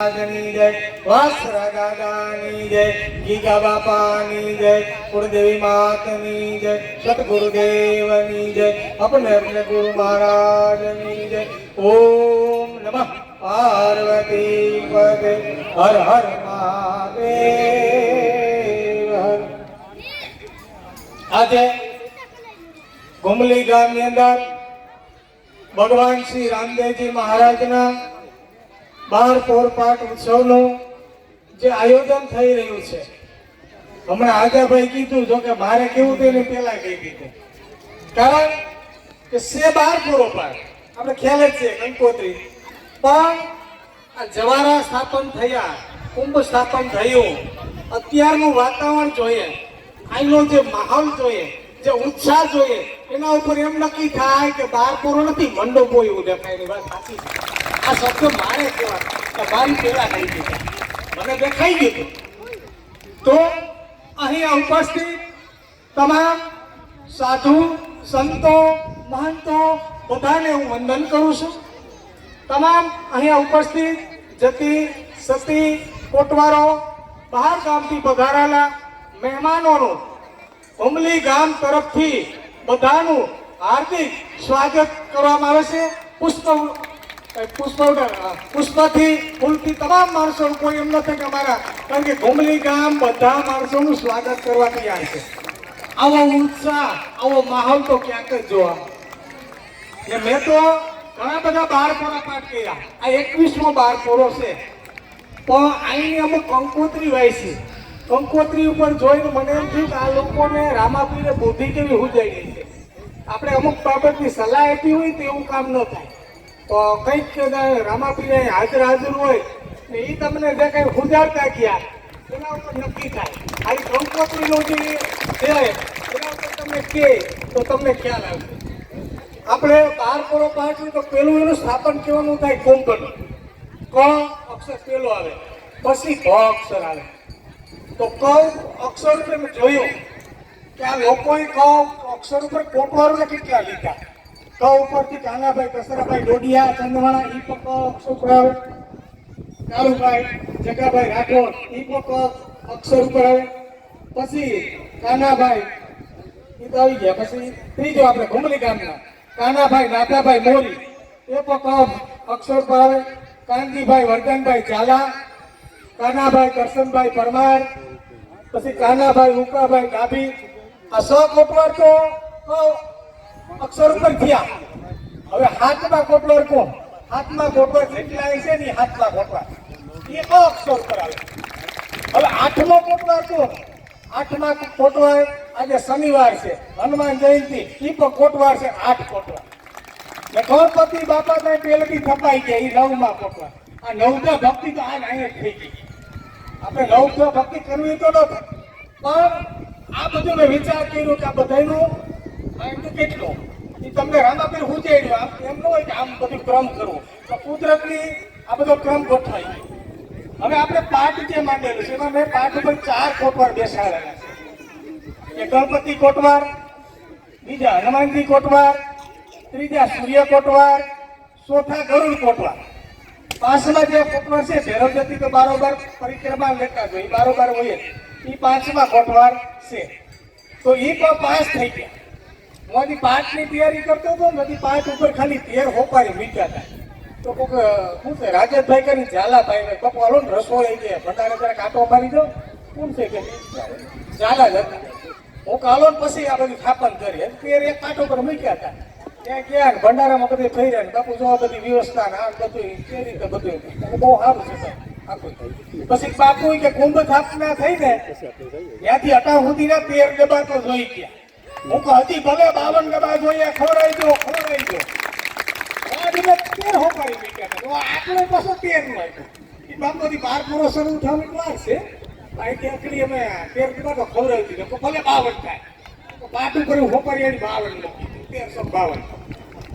ની જય વાસરા દાદાની ગામની અંદર ભગવાન શ્રી રામદેવજી મહારાજના બાર પોરપાટ ઉત્સવનું જે આયોજન થઈ રહ્યું છે. હમણાં આગાભાઈ કીધું, જો કે મારે કેવું તેને પહેલા કહી દીધું. કારણ કે સે બાર પોરોપાટ આપણે ખ્યાલ જ છે કંકોત્રી. પણ આ જવારા સ્થાપન થયા, કુંભ સ્થાપન થયું, અત્યારનું વાતાવરણ જોઈએ અહીંનો જે માહોલ જોઈએ, જે ઉત્સાહ જોઈએ, એના ઉપર એમ નક્કી થાય કે બાર પૂરો નથી, મંડપો એવું દેખાય, એની વાત સાચી આ શબ્દ મારે કહેવાય મારી પેલા કહી દીધા મને દેખાઈ ગયું તો અહીંયા ઉપસ્થિત તમામ સાધુ, સંતો, મહંતો, બધાને હું વંદન કરું છું. તમામ અહીંયા ઉપસ્થિત જતી, સતી, કોટવારો, બહાર ગામથી પધારેલા મહેમાનોનું ઉમલી ગામ તરફથી બધાનું હાર્દિક સ્વાગત કરવામાં આવે છે. પુષ્પ પુષ્પ પુષ્પથી ફૂલથી તમામ માણસો કોઈ એમ નથી કે કારણ કે હુમલી ગામ બધા માણસોનું સ્વાગત કરવા તૈયાર છે. આવો ઉત્સાહ, આવો માહોલ તો ક્યાંક જ જોવા ને મેં તો ઘણા બધા બાર પોરા પાઠ કર્યા. આ એકવીસમો બાર પોરો છે. પણ અહીંની અમુક કંકોત્રી છે. કંકોત્રી ઉપર જોઈને મને એમ થયું કે આ લોકોને રામાપીરે બુદ્ધિ કેવી હુજાઈ ગઈ છે. આપણે અમુક બાબતની સલાહ આપી હોય તેવું કામ ન થાય. તો કંઈક રામાપીરે હાજર હાજર હોય ને એ તમને જે કંઈ હુજાડતા ગયા એના ઉપર નક્કી થાય. આવી કંકોત્રીનો જે છે, એના ઉપર તમને કહે તો તમને ખ્યાલ આવશે. આપણે બાર પોરો પાછું તો પેલું એનું સ્થાપન કેવાનું થાય? કુંભનું ક અક્ષર પેલો આવે, પછી ક અક્ષર આવે. તો ક અક્ષર ઉપર મેં જોયું. કે આ લોકોએ ક અક્ષર ઉપર કોટવારોને કેટલા લીધા? ક ઉપરથી કાનાભાઈ, કસરાભાઈ, ડોડિયા, ચંદવાણા ઈ પણ ક અક્ષર કાળુભાઈ, જગાભાઈ રાઠોડ ઈ પક ક અક્ષર ઉપર પછી કાનાભાઈ, ઈ તો આવી ગયા. પછી ત્રીજો આપણે ઘુમલી ગામના. કાનાભાઈ નાતાભાઈ મોરી એ પણ અક્ષર પર આવે કાનજીભાઈ વર્ધનભાઈ ઝાલા, કાનાભાઈ કરશનભાઈ પરમાર, પછી કાનાભાઈ ઉકાભાઈ ગાભી. આ સ કોટવાર તો અક્ષર ઉપર થયા. હવે હાથમાં ખોટલો કોણ? હાથમાં ખોટલો કેટલા છે ને હાથમાં કોટવાર. એ ક અક્ષર ઉપર આવે. હવે આઠમો કોટવાર કોણ? આઠમા ખોટવાય આજે શનિવાર છે. હનુમાન જયંતિ. ઈ પણ કોટવાર છે, આઠ કોટવાર. ને ગણપતિ બાપા ને પેલથી થપાઈ ગયા એ નવમાં કોટવાર. આ નવતા ભક્તિ તો અહીંયા જ થઈ ગઈ. આપણે નવતા ભક્તિ કરવી તો ન પણ આ બધું મેં વિચાર કર્યો કે આ બધાનું કેટલું? એ તમને રામાપીર આમ એમ ન હોય કે આમ બધું ક્રમ કરવો તો કુદરતની આ બધો ક્રમ ગોઠવાય. હવે આપણે પાઠ જે માંડેલું છે, એમાં મેં પાઠ ઉપર ચાર કોટવાર બેસાડેલા છે. એ ગણપતિ કોટવાર, બીજા હનુમાનજી કોટવાર, ત્રીજા સૂર્ય કોટવાર, ચોથા ગરુડ કોટવાર. પાંચમા જે કોટવાર છે, ભેરવ જતી તો બારોબાર પરિક્રમા લેતા જોઈએ બારોબાર હોય એ પાંચમા કોટવાર છે. તો એ પણ પાંચ થઈ ગયા. હું એની પાઠની તૈયારી કરતો હતો ને હજી પાંચ ઉપર ખાલી તેર હોપારી મીઠા હતા. તો કોક શું છે, રાજેશભાઈ કરી ઝાલાભાઈ ને બાપુ હાલો ને રસો લઈ ગયા ભંડારે જરા કાંટો મારી દો. કોણ છે કે? ઝાલા જ હું કાલો ને પછી આ બધું સ્થાપન કરી. એમ તેર એક કાંટો પર મૂક્યા હતા. ત્યાં ગયા ને ભંડારામાં બધે થઈ રહ્યા ને બાપુ જો આ બધી વ્યવસ્થા ને આ બધું તે રીતે બધું બહુ સારું છે પછી બાપુ કે કુંભ સ્થાપના થઈ ને ત્યાંથી અટા સુધીના તેર ડબ્બા તો જોઈ ગયા. હું તો હજી ભલે બાવન ગબા જોઈએ, ખવડાવી દો ખવડાવી દો. આજે તેર હોપારી મૂક્યા હતા. તો આ આંકડો પાછો તેર આપ્યો. એ બાપુથી બાર પૂરો શરૂ થવાની વાર છે અહીંથી આકડી અમે તેર કીધા તો ખવડાવી દીધો. ભલે બાવન થાય. તો બાટ ઉપર હોપારી એની બાવન લખી તેરસો બાવન.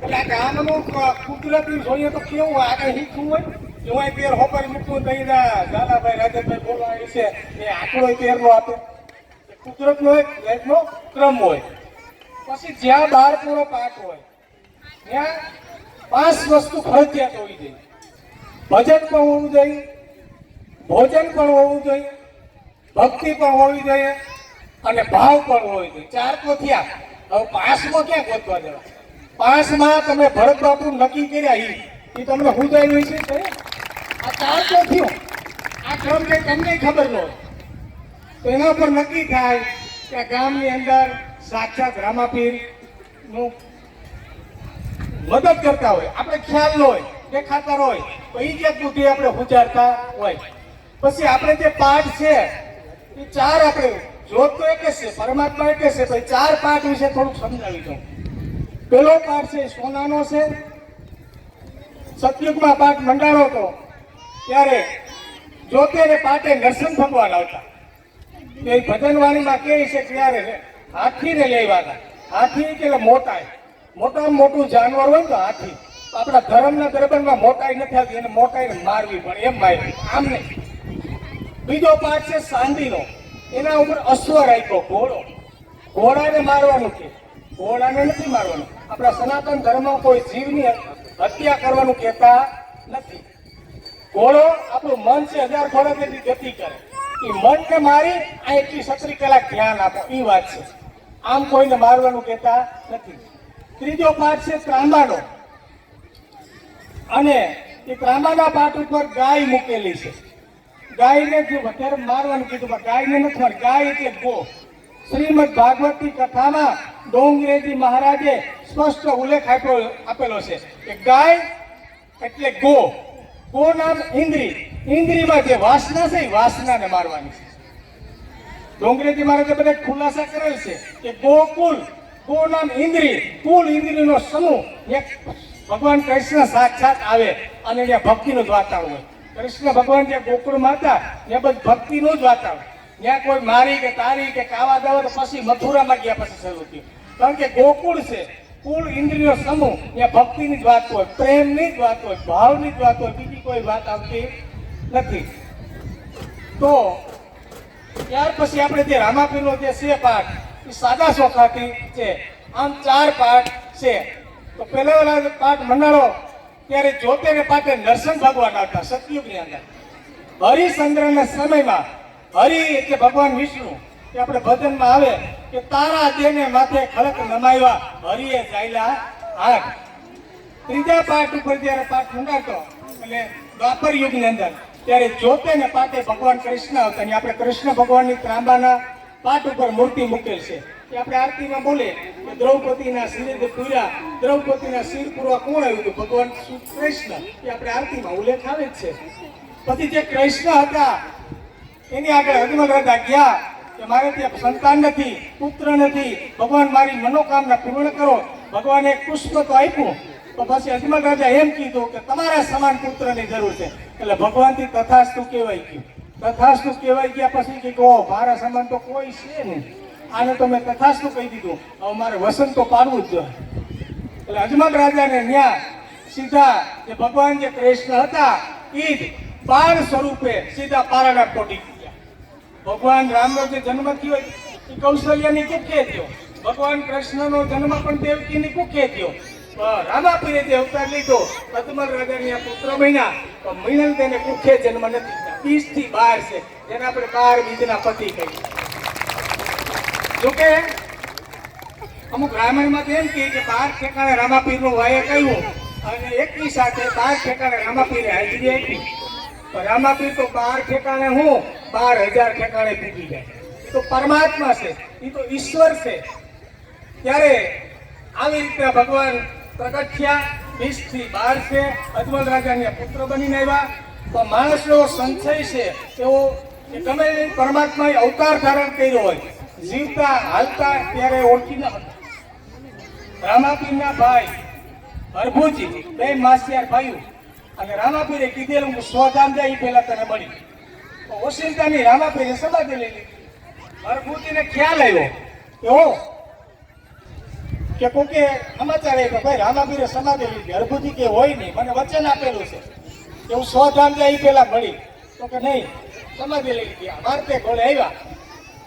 એટલે આ ગામનું કુદરતી જોઈએ તો કેવું આગળ શીખવું હોય? જો અહીં તેર હોપારી મૂકવું અહીંયા દાદાભાઈ રાજેશભાઈ બોલવા છે. એ આંકડો તેર નો આપે. કુદરતનો એક લાઈફનો ક્રમ હોય. પછી જ્યાં બાર પૂરો પાક હોય, ત્યાં પાંચ વસ્તુ ફરજિયાત હોવી જોઈએ. ભજન પણ હોવું જોઈએ, ભોજન પણ હોવું જોઈએ, ભક્તિ પણ હોવી જોઈએ અને ભાવ પણ હોવી જોઈએ. ચાર તો થયા. હવે પાંચમાં ક્યાં ગોતવા જવા પાંચમાં તમે ભરત બાપુ નક્કી કર્યા એ તમને હુદાયું છે? આ ચાર તો થયું. આ ક્રમ કે તમને ખબર ન તો એના પર નક્કી થાય કે ગામની અંદર સાક્ષાત રામાપીરનું મદદ કરતા હોય, આપણે ખ્યાલ ન હોય, દેખાતા ખાતર હોય, તો એ જે બુદ્ધિ આપણે ઉજારતા હોય. પછી આપણે જે પાઠ છે, એ ચાર આપણે જોત તો એક જ છે, પરમાત્મા એક જ છે પછી ચાર પાઠ વિશે થોડુંક સમજાવી દઉં. પેલો પાઠ છે, સોનાનો છે, સતયુગમાં પાઠ મંડાણો હતો, ત્યારે જોતે ને પાટે નરસિંહ ભગવાન આવતા. એ ભજન વાણીમાં કહે છે કે ત્યારે હાથીને લેવાના હાથી કે મોટા મોટામાં મોટું જાનવર હોય તો હાથી. આપણા ધર્મના દરબારમાં મોટાઈ નથી આવતી, એને મોટાઈને મારવી પણ એમ મારવી આમ નહીં. બીજો પાઠ છે સાંદીનો એના ઉપર અશ્વ રાખ્યો, ઘોડો. ઘોડાને મારવાનું છે ઘોડાને નથી મારવાનું. આપણા સનાતન ધર્મમાં કોઈ જીવની હત્યા કરવાનું કહેતા નથી. ઘોડો આપણું મન છે, હજાર ઘોડા જેટલી ગતિ કરે. એ મનને મારી આ એટલી સત્રી કલાક ધ્યાન આપો. એ વાત છે. આમ કોઈને મારવાનું કહેતા નથી. ત્રીજો પાઠ છે ત્રાંબાનો. અને એ ત્રાંબાના પાઠ ઉપર ગાય મૂકેલી છે. ગાયને જો વધારે મારવાનું કીધું, પણ ગાયને નથી મારવાની. ગાય એટલે ગો. શ્રીમદ ભાગવતની કથામાં ડોંગરેજી મહારાજે સ્પષ્ટ ઉલ્લેખ આપ્યો, આપેલો છે કે ગાય એટલે ગો. ગો નામ ઇન્દ્રી ઇન્દ્રીમાં જે વાસના છે, એ વાસનાને મારવાની છે. ડોંગરેજી મહારાજે બધા ખુલાસા કરેલ છે કે ગોકુલ ગો નામ ઇન્દ્રી, કુલ ઇન્દ્રીનો સમૂહ ભગવાન કૃષ્ણ સાક્ષાત આવે અને ત્યાં ભક્તિનું જ વાતાવરણ હોય. કૃષ્ણ ભગવાન જે ગોકુળમાં હતા ત્યાં બધું ભક્તિનું જ વાતાવરણ. ત્યાં કોઈ મારી કે તારી કે કાવા દાવા તો પછી મથુરામાં ગયા પછી શરૂ થયું. કારણ કે ગોકુળ છે, કુલ ઇન્દ્રિયો સમૂહ, ત્યાં ભક્તિની જ વાત હોય, પ્રેમની જ વાત હોય, ભાવની જ વાત હોય, બીજી કોઈ વાત આવતી નથી. તો ત્યાર પછી આપણે જે રામાપીરનો જે છે પાઠ, એ સાદા સોખાથી છે. આમ ચાર પાઠ છે. તો પહેલા વાળા પાઠ મંડાળો, ત્યારે જોતે ને પાઠે નરસિંહ ભગવાન આવતા, સતયુગની અંદર. હરિચંદ્રના સમયમાં, હરિ એટલે ભગવાન વિષ્ણુ. એ આપણે ભજનમાં આવે કે તારા દેને માથે ખડક નમાવ્યા હરિએ જાયલા હાથ ત્રીજા પાઠ ઉપર જ્યારે પાઠ મંડાતો એટલે દ્વાપર યુગની અંદર ત્યારે જોતે ને પાટે ભગવાન કૃષ્ણ હતા ને આપણે કૃષ્ણ ભગવાનની ત્રાંબાના પાઠ ઉપર મૂર્તિ મૂકેલ છે. એ આપણે આરતીમાં બોલે કે દ્રૌપદીના શિર પૂર્યા દ્રૌપદીના શિર પૂરવા કોણ આવ્યું હતું? ભગવાન કૃષ્ણ. એ આપણે આરતીમાં ઉલ્લેખ આવે જ છે. પછી જે કૃષ્ણ હતા, એની આગળ અજમલ રાજા ગયા કે મારે ત્યાં સંતાન નથી, પુત્ર નથી, ભગવાન મારી મનોકામના પૂર્ણ કરો. ભગવાને પુષ્પ તો આપ્યું તો પછી અજમલ રાજા એમ કીધું કે તમારા સમાન પુત્રની જરૂર છે. એટલે ભગવાનથી તથાસ્તુ કહેવાય ગયું. તથાસ્તુ કહેવાય ગયા પછી કે કહો, મારા સમાન તો કોઈ છે નહીં. આને તો મેં તથાસ્તુ કહી દીધું. હવે મારે વસંત તો પાડવું જ એટલે અજમલ રાજાને ન્યા સીધા જે ભગવાન જે કૃષ્ણ હતા, ઈ જ બાળ સ્વરૂપે સીધા પારાના પોટી ગયા. ભગવાન રામનો જે જન્મ થયો એ કૌશલ્યની કુખે થયો. ભગવાન કૃષ્ણનો જન્મ પણ દેવકીની કુખે થયો. રામાપીરે જે અવતાર લીધો, પદ્મલ રાજાની આ પુત્ર મહિના તો મિનલ તેને કુખે જન્મ નથી. બીજથી બાર છે, જેને આપણે બાર બીજના પતિ કહીએ. જોકે, અમુક તો એમ કહે કે બાર ઠેકાણે રામાપીરનું વાય કહ્યું અને એકની સાથે બાર ઠેકાણે રામાપીરે હાજરી આપી. રામાપીર તો બાર ઠેકાણે હું, બાર હજાર ઠેકાણે પૂજી જાય તો પરમાત્મા છે એ તો ઈશ્વર છે. ત્યારે આવી રીતે ભગવાન પ્રગટ થયા વીસથી બાર છે, અજમલ રાજાને પુત્ર બનીને આવ્યા. તો માણસનો સંશય છે એવો ગમે પરમાત્માએ અવતાર ધારણ કર્યો હોય, જીવતા, હાલતા ત્યારે ઓળખી ન રામાપીરના ભાઈ હરભુજી, બે માસિયાર ભાઈઓ. અને રામાપીરે કીધેલું હું સ્વધામ જાય એ પહેલાં તને મળી. તો ઓશિંતાની રામાપીરે સમાધિ લઈ લીધી. હરભુજીને ખ્યાલ આવ્યો એવો કે કોકે સમાચાર એ કે ભાઈ, રામાપીરે સમાધિ લીધી અર્ભુતિ કે હોય નહીં, મને વચન આપેલું છે. કે હું સ્વધામ જાય પેલા મળી. તો કે નહીં સમાધિ લઈ લીધી મારતે ઘોડે આવ્યા.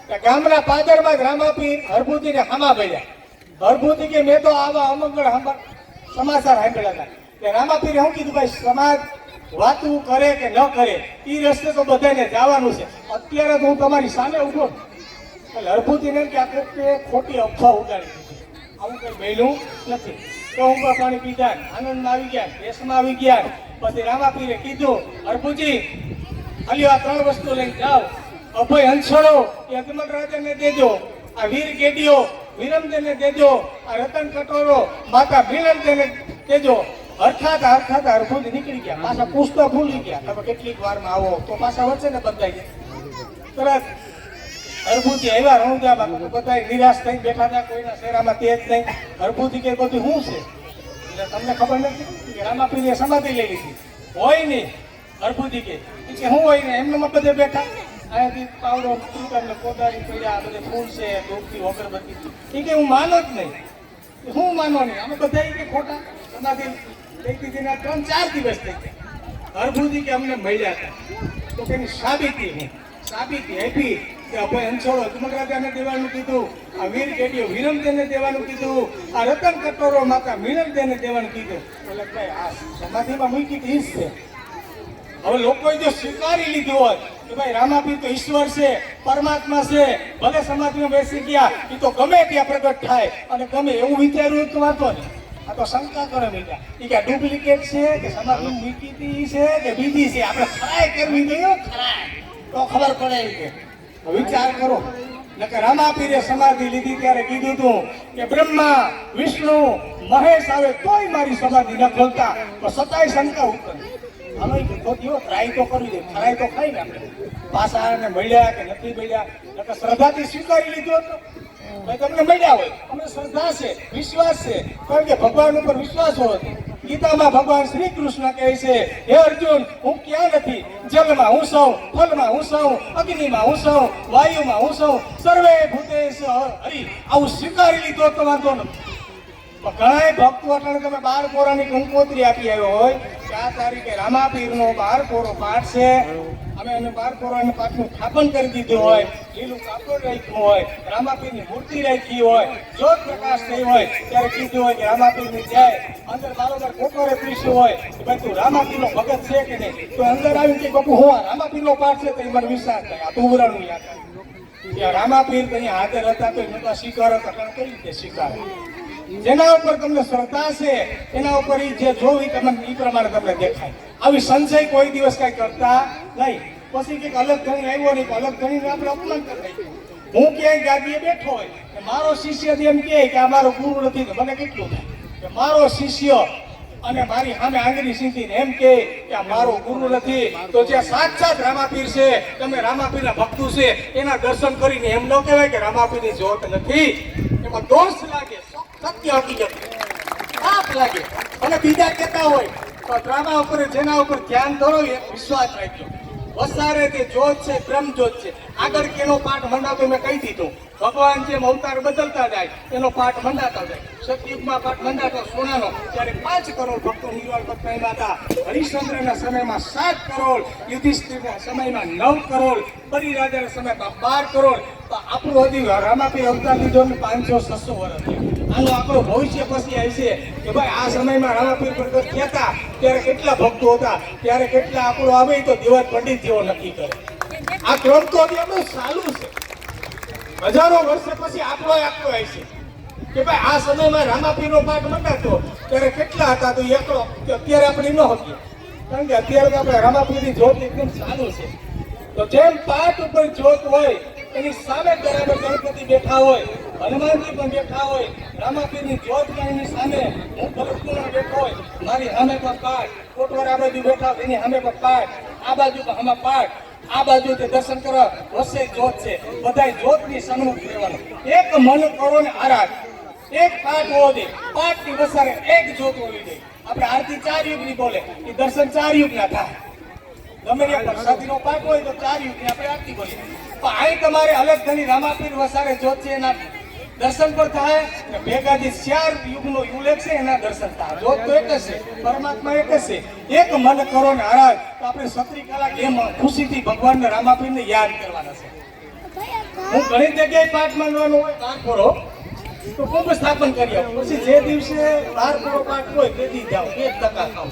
કે ગામના પાદરમાં જ રામાપીર હરભુજીને હામા ભર્યા. હરભુજી કે મેં તો આવા અમંગળ હંભા- સમાચાર સાંભળ્યા હતા. કે રામાપીરે શું કીધું, ભાઈ, સમાજ વાતું કરે કે ન કરે એ રસ્તે તો બધાને જવાનું છે. અત્યારે તો હું તમારી સામે ઊભો એટલે હરભુજીને એમ કે, આ ખોટી અફવા ઉડાડી. આવું કઈ બહેલું નથી. તો હું પાણી પીધા આનંદમાં આવી ગયા દેશમાં આવી ગયા. પછી રામાપીરે કીધું હરભુજી ખાલી આ ત્રણ વસ્તુ લઈને જાઓ. અભય હંસળો, એ અજમલ રાજાને દેજો. આ વીર ગેડીઓ વિરમદેને દેજો. આ રતન કટોરો, માતા ભીલમદેને દેજો. અર્થાત અર્થાત હરભુજ નીકળી ગયા. પાછા પૂછતા ભૂલી ગયા. તમે કેટલીક વારમાં આવો, તો પાછા વચ્ચે ને બંધાઈ ગયા. તરત હરભુજી આવ્યા રણુદા તો બધા નિરાશ થઈને બેઠા હતા, કોઈના શેરામાં તેજ નહીં. હરભુજી કે બધું શું છે? એટલે તમને ખબર નથી કે રામાપીરીએ સમાધિ લઈ લીધી. હોય નહીં. હરભુજી કે. શું હોય ને એમને બધે બેઠા. અહીંયાથી પાવડો ફૂલકર ને કોદાળી પડ્યા બધે ફૂલ છે ધૂપથી અગરબત્તી એ કે હું માનો જ નહીં. હું માનો નહીં? અમે બધા કે ખોટા? સમાધિ લઈ દીધીના ત્રણ ચાર દિવસ થઈ ગયા. હરભુજી કે અમને મળ્યા હતા. તો કે સાબિતી હું. સાબિતી આપી. કે અભય હંસોળો અજમગરાજાને દેવાનું કીધું આ વીર કેડીઓ વિરમદેને દેવાનું કીધું, આ રતન કટોરો માતા મિનલદેને દેવાનું કીધું. એટલે ભાઈ, આ સમાધિમાં મૂકી છે. હવે લોકોએ જો સ્વીકારી લીધું હોય, કે ભાઈ રામાપી તો ઈશ્વર છે, પરમાત્મા છે, ભલે સમાધિમાં બેસી ગયા એ તો ગમે ત્યાં પ્રગટ થાય, અને ગમે એવું વિચાર્યું તો વાંધો નહીં. આ તો શંકા કરે મીઠા એ કે ડુપ્લિકેટ છે, કે સમાધિ મૂકી છે, કે બીજી છે. આપણે ખરાય કરવી જોઈએ ખરાય. તો ખબર પડે એ કે. વિચાર કરો. નકર રામાપીરે સમાધિ લીધી ત્યારે કીધું હતું કે બ્રહ્મા, વિષ્ણુ, મહેશ આવે તોય મારી સમાધિ ન ખોલતા. તો સતાય શંકા ઉત્પન્ન અમે ખોટીઓ ટ્રાય તો કરવી દે ટ્રાય તો ખાઈ ને આપણે. પાછા આને મળ્યા કે નથી મળ્યા? નકર શ્રદ્ધાથી સ્વીકારી લીધો હતો. તમને મળ્યા હોય. અમને શ્રદ્ધા છે, વિશ્વાસ છે. કારણ કે ભગવાન ઉપર વિશ્વાસ હોય ગીતામાં ભગવાન શ્રી કૃષ્ણ કહે છે, હે અર્જુન, હું ક્યાં નથી? જલમાં હું સૌ, ફલમાં હું સૌ, અગ્નિમાં હું સૌ, વાયુમાં હું સૌ, સર્વે ભૂતેશ હરી. આવું સ્વીકારી લીધો તો વાંધો નથી પણ ભક્તો અટણ તમે બાર કોરાની કંકોત્રી આપી આવ્યો હોય આ તારીખે રામાપીરનો બાર કોરો પાઠ છે. અમે એને બાર એને પાઠનું સ્થાપન કરી દીધું હોય, લીલું કાપડ રાખ્યું હોય, રામાપીરની મૂર્તિ રાખી હોય, જ્યોત પ્રકાશ થઈ હોય, ત્યારે કીધું હોય કે રામાપીરની જાય, અંદર બારોબાર કોકોરે પીસ્યું હોય. કે ભાઈ તું રામાપીરનો ભગત છે કે નહીં? તો અંદર આવીને કે બાપુ હું આ રામાપીરનો પાઠ છે, તો એ મને વિશ્વાસ થાય. આ તુવરાનું યાદ આવે. કે રામાપીર ત્યાં હાજર હતા, તો એમને તો સ્વીકાર હતા કઈ રીતે સ્વીકારે જેના ઉપર તમને શ્રદ્ધા છે, એના ઉપર ઈ જે જોવી તમને એ પ્રમાણે તમને દેખાય. આવી સંશય કોઈ દિવસ કઈ કરતા નહીં. પછી કંઈક અલગ ધણી આવ્યો નહીં અલગ ધણીને આપણે અપમાન કરી હું ક્યાંય ગાદીએ બેઠો હોય, કે મારો શિષ્ય એમ કહે કે આ મારો ગુરુ નથી, તો મને કેટલું થાય? કે મારો શિષ્ય અને મારી સામે આંગળી સીધીને એમ કે આ મારો ગુરુ નથી, તો જે સાક્ષાત રામાપીર છે, તમે રામાપીરના ભક્તો છે, એના દર્શન કરીને એમ ન કહેવાય કે રામાપીરની જોત નથી. એમાં દોષ લાગે સત્ય હકીકત પાપ લાગે. અને બીજા કહેતા હોય, તો ડ્રામા ઉપર, જેના ઉપર ધ્યાન ધરો એ વિશ્વાસ રાખજો. વસારે તે જોત છે, બ્રહ્મ જોત છે. આગળ કેનો પાઠ મંડાતો મેં કહી દીધું. ભગવાન જેમ અવતાર બદલતા જાય, એનો પાઠ મંડાતો જાય. સતયુગમાં પાઠ મંડાતો સોનાનો. ત્યારે પાંચ કરોડ ભક્તો નિર્વાળ ભક્ત હતા, હરિશ્ચંદ્રના સમયમાં સાત કરોડ, યુધિષ્ઠિરના સમયમાં નવ કરોડ, બલિરાજાના સમયમાં બાર કરોડ. તો આપણું હજી રામાપી અવતાર લીધો પાંચસો, છસો વર્ષ. આનો આંકડો ભવિષ્ય પછી આવશે કે ભાઈ આ સમયમાં રામાપીર પ્રગટ થયા હતા, ત્યારે કેટલા ભક્તો હતા, ત્યારે કેટલા આંકડો આવે તો દિવાજ પંડિત જેવો નક્કી કરે. આ ક્રમ તો આપણું ચાલુ છે. હજારો વર્ષ પછી આપણો આંકડો આવશે કે ભાઈ આ સમયમાં રામાપીરનો પાઠ મંડાતો, ત્યારે કેટલા હતા તો એ કે અત્યારે આપણે ન હતી કારણ કે અત્યારે તો આપણે રામાપીરની જોત એકદમ ચાલુ છે. તો જેમ પાઠ ઉપર જ્યોત હોય, એની સામે બરાબર ગણપતિ બેઠા હોય, હનુમાનજી પણ બેઠા હોય રામાપીરની પણ સામે હું ભરતપૂર્ણ બેઠો મારી સામે પણ પાઠ. કોટવાર આ બાજુ બેઠા એની સામે પણ પાઠ. આ બાજુ આમાં પાઠ. આ બાજુ તે દર્શન કરવા વસે જ્યોત છે. બધાય જોતની સન્મુખ રહેવાનું. એક મન કરો ને આરાધ. એક પાઠ હોવો જોઈએ. ની વસારે એક જ્યોત હોવી જોઈએ. આપણે આરતી ચાર યુગની બોલે. એ દર્શન ચાર યુગના થાય. ગમે તે પ્રસાદીનો પાઠ હોય તો ચાર યુગની આપણે આરતી બોલીએ. પણ અહીં તમારે અલગ ઘણી રામાપીર વસારે જોત છે એના દર્શન પર થાય કે ભેગા જે ચાર યુગનો ઉલ્લેખ છે એના દર્શન થાય. જોત તો એક જ પરમાત્મા એક છે. એક મન કરો ને આરાધ, તો આપણે સત્રી કલાક એમ ખુશીથી ભગવાનને રામાપીરને યાદ કરવાના છે. હું ઘણી જગ્યાએ પાઠ માંગવાનો હોય બાર કરો તો કુંભ સ્થાપન કરી આવું પછી જે દિવસે બાર કરો પાઠ હોય, તે દી જાઓ એક ટકા ખાવ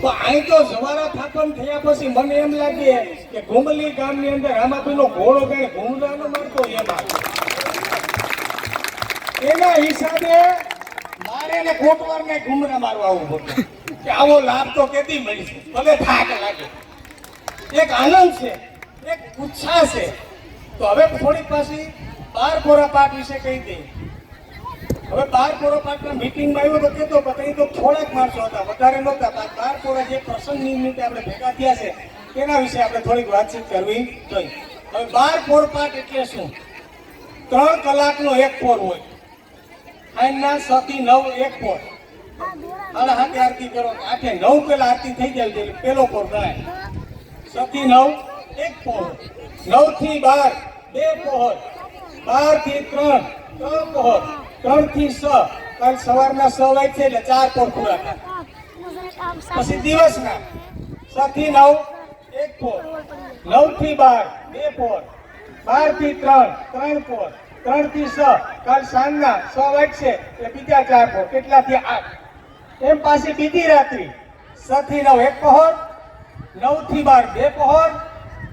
તો અહીં તો જવારા થાપન થયા પછી મને એમ લાગે કે ઘુમલી ગામની અંદર રામાપીનો ઘોડો કઈ ઘૂમરાનો મારતો એમાં એના હિસાબે મારે ને કોટવારને ઘૂમરા મારવા આવવું પડે કે આવો લાભ તો કેદી મળશે? ભલે થાક લાગે. એક આનંદ છે, એક ઉત્સાહ છે. તો હવે થોડીક પાછી બાર કોરા પાઠ વિશે કહી દઈએ હવે બાર કોરા પાટના મિટિંગમાં આવ્યો તો કેતો પણ તો થોડાક માણસો હતા, વધારે નહોતા, પણ બાર કોરા જે પ્રસંગ નિમિત્તે આપણે ભેગા થયા છે, તેના વિશે આપણે થોડીક વાતચીત કરવી જોઈએ. હવે બાર કોર પાઠ એટલે શું? ત્રણ કલાકનો એક કોર હોય. છ થી નવ એક પોર. અને હાથે આરતી કરો આઠે નવ પેલા આરતી થઈ જાય એટલે પેલો પોર ગણાયથી નવ એક પોર. નવથી બાર, બે પોહર બારથી ત્રણ ત્રણ પોહર ત્રણથી છ કાલ સવારના છ વાગે છે એટલે ચાર પોર પૂરા થાય. પછી દિવસના. છ નવ એક પોર. નવથી બાર, બે પોર. બારથી ત્રણ ત્રણ પોર. ત્રણથી છ કાલ સાંજના છ વાગશે એટલે બીજા ચાર પહોર કેટલા થી આઠ. એમ પાછી બીજી રાત્રિ. છ થી નવ, એક પહોર નવથી બાર, બે પહોર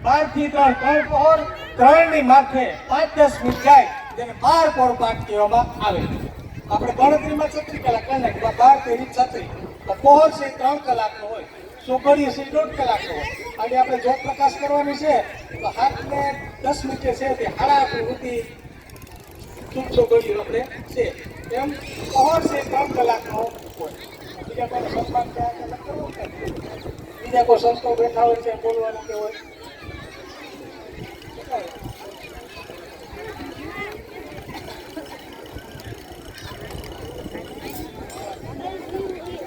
બારથી ત્રણ ત્રણ પહોર. ત્રણની માથે પાંચ દસ મિનિટ જાય, જેને બાર પહોર પાઠ કહેવામાં આવે. આપણે ગણતરીમાં છત્રી કલાક કરી નાખીએ. બાર તેરી છત્રી. પહોર છે ત્રણ કલાકનો હોય. સોગડીએ છે દોઢ કલાકનો હોય. અને આપણે જોત પ્રકાશ કરવાની છે. તો હાથને દસ મિનિટે છે તે હાડા આપણી શું સોગડીઓ આપણે છે. એમ પહોર છે ત્રણ કલાકનો. બીજા કોઈ સન્માન બીજા કોઈ સંતો બેઠા હોય છે, બોલવાનું કે હોય.